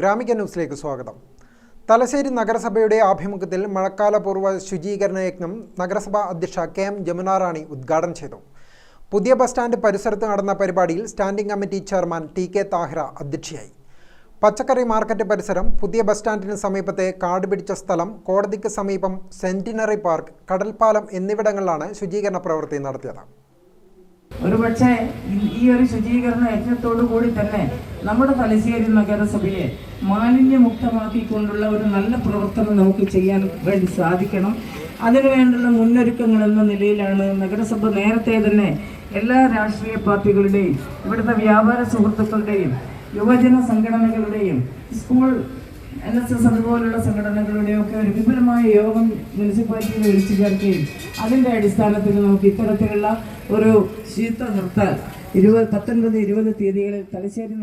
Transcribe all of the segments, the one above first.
ഗ്രാമിക ന്യൂസിലേക്ക് സ്വാഗതം. തലശ്ശേരി നഗരസഭയുടെ ആഭിമുഖ്യത്തിൽ മഴക്കാലപൂർവ ശുചീകരണ യജ്ഞം നഗരസഭാ അധ്യക്ഷ കെ എം ജമുനാറാണി ഉദ്ഘാടനം ചെയ്തു. പുതിയ ബസ് സ്റ്റാൻഡ് പരിസരത്ത് നടന്ന പരിപാടിയിൽ standing committee chairman T K Thahira അധ്യക്ഷയായി. പച്ചക്കറി മാർക്കറ്റ് പരിസരം പുതിയ ബസ് സ്റ്റാൻഡിന് സമീപത്തെ കാട് പിടിച്ച സ്ഥലം കോടതിക്ക് സമീപം സെന്റിനറി പാർക്ക് കടൽപ്പാലം എന്നിവിടങ്ങളിലാണ് ശുചീകരണ പ്രവൃത്തി നടത്തിയത്. ഒരുപക്ഷെ ഈ- ഒരു ശുചീകരണ യജ്ഞത്തോടു കൂടി തന്നെ നമ്മുടെ തലശ്ശേരി നഗരസഭയെ മാലിന്യമുക്തമാക്കിക്കൊണ്ടുള്ള ഒരു നല്ല പ്രവർത്തനം നമുക്ക് ചെയ്യാൻ വേണ്ടി സാധിക്കണം. അതിനുവേണ്ടുള്ള മുന്നൊരുക്കങ്ങൾ എന്ന നിലയിലാണ് നഗരസഭ നേരത്തെ തന്നെ എല്ലാ രാഷ്ട്രീയ പാർട്ടികളുടെയും ഇവിടുത്തെ വ്യാപാര സുഹൃത്തുക്കളുടെയും യുവജന സംഘടനകളുടെയും സ്കൂൾ എൻ എസ് എസ് അതുപോലുള്ള സംഘടനകളുടെയും ഒക്കെ ഒരു വിപുലമായ യോഗം മുനിസിപ്പാലിറ്റിയിൽ വിളിച്ചു ചേർക്കുകയും അതിന്റെ അടിസ്ഥാനത്തിൽ നമുക്ക് ഇത്തരത്തിലുള്ള ഒരു ശീത്ത ഹർത്താൽ തീയതികളിൽ തലശ്ശേരി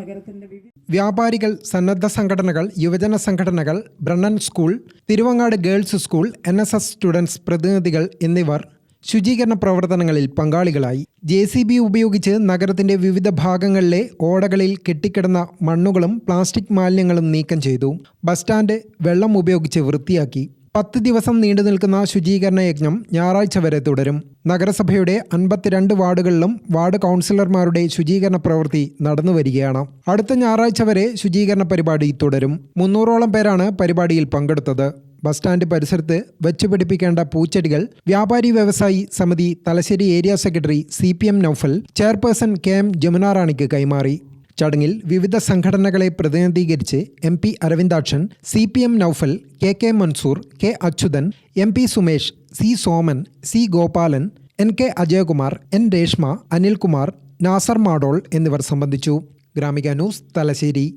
വ്യാപാരികൾ സന്നദ്ധ സംഘടനകൾ യുവജന സംഘടനകൾ Brennan school Thiruvangad girls school N students പ്രതിനിധികൾ എന്നിവർ ശുചീകരണ പ്രവർത്തനങ്ങളിൽ പങ്കാളികളായി. ജെ സി ബി ഉപയോഗിച്ച് നഗരത്തിന്റെ വിവിധ ഭാഗങ്ങളിലെ ഓടകളിൽ കെട്ടിക്കിടന്ന മണ്ണുകളും പ്ലാസ്റ്റിക് മാലിന്യങ്ങളും നീക്കം ചെയ്തു. ബസ് സ്റ്റാൻഡ് വെള്ളം ഉപയോഗിച്ച് വൃത്തിയാക്കി. പത്ത് ദിവസം നീണ്ടു നിൽക്കുന്ന ശുചീകരണ യജ്ഞം ഞായറാഴ്ച വരെ തുടരും. നഗരസഭയുടെ അൻപത്തിരണ്ട് വാർഡുകളിലും വാർഡ് കൗൺസിലർമാരുടെ ശുചീകരണ പ്രവൃത്തി നടന്നു വരികയാണ്. അടുത്ത ഞായറാഴ്ച വരെ ശുചീകരണ പരിപാടി തുടരും. മുന്നൂറോളം പേരാണ് പരിപാടിയിൽ പങ്കെടുത്തത്. ബസ് സ്റ്റാൻഡ് പരിസരത്ത് വെച്ചുപിടിപ്പിക്കേണ്ട പൂച്ചെടികൾ വ്യാപാരി വ്യവസായി സമിതി Thalassery area secretary C P M Noufal chairperson K M ജമുനാറാണിക്ക് കൈമാറി. ചടങ്ങിൽ വിവിധ സംഘടനകളെ പ്രതിനിധീകരിച്ച് M P Aravindakshan C P M Noufal K K Mansoor K Achuthan M P Sumesh C Soman C Gopalan N K Ajayakumar N Reshma Anilkumar Nasar Madol എന്നിവർ സംബന്ധിച്ചു. Gramika news Thalassery.